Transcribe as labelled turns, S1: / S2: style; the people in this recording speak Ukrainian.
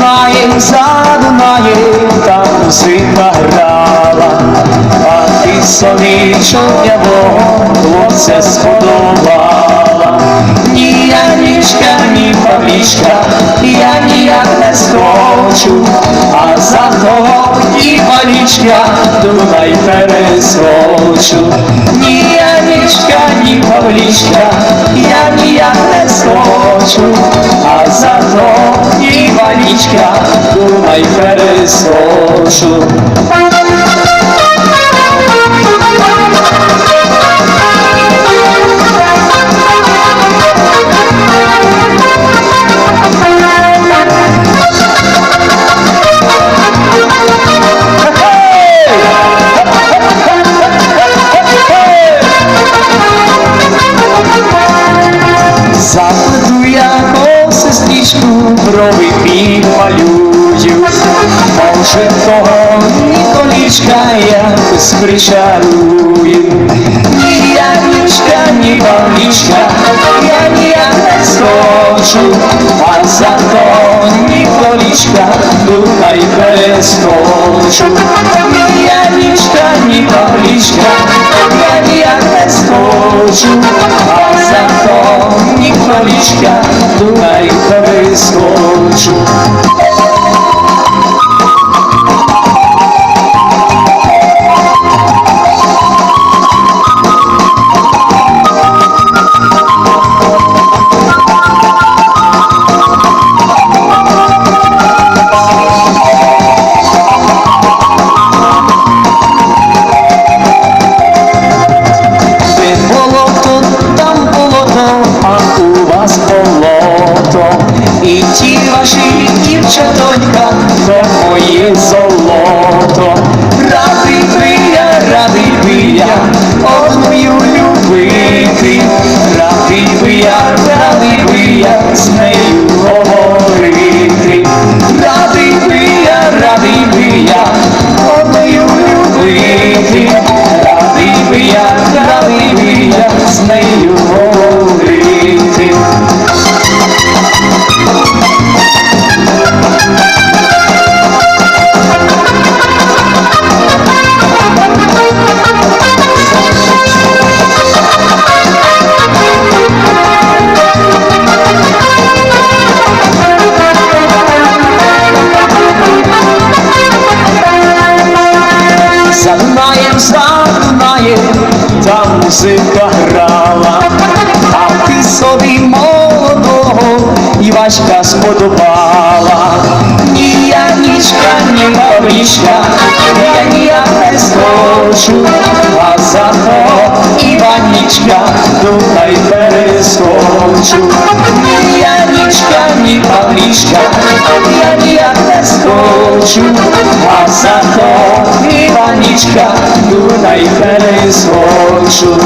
S1: Дунаєм за Дунаєм там музика грала, а ти собі чорнявого хлопця сподобала. Ні Янічка, ні Павлічка, я ніяк не схочу, а за того і Павлічка, Дунай перескочу. Ні Янічка, ні Павлічка, я ніяк не того і Павлічка, Дунай перескочу. Заплету я о сестричку, брови підмалюю, може того ні колічка якось причарую. Ні Янічка, ні Павлічка, я ніяк не схочу, а за то ні колічка, духай перескочу. Ні Янічка, ні Павлічка, я ніяк не схочу, а за то ні колічка, духай перескочу. Ваші дівчатонька, це моє золото. Радий би я, радий би я, одною любити. Радий би я, радий би я, музика грала, а ти собі молодого Івачка сподобала. Ні Янічка, ні Павлічка, я ніяк не схочу, а за то Іванічка, думай перескочу. Ні Янічка, ні Павлічка, я ніяк не схочу, а за то Іванічка, Дунай перескочу.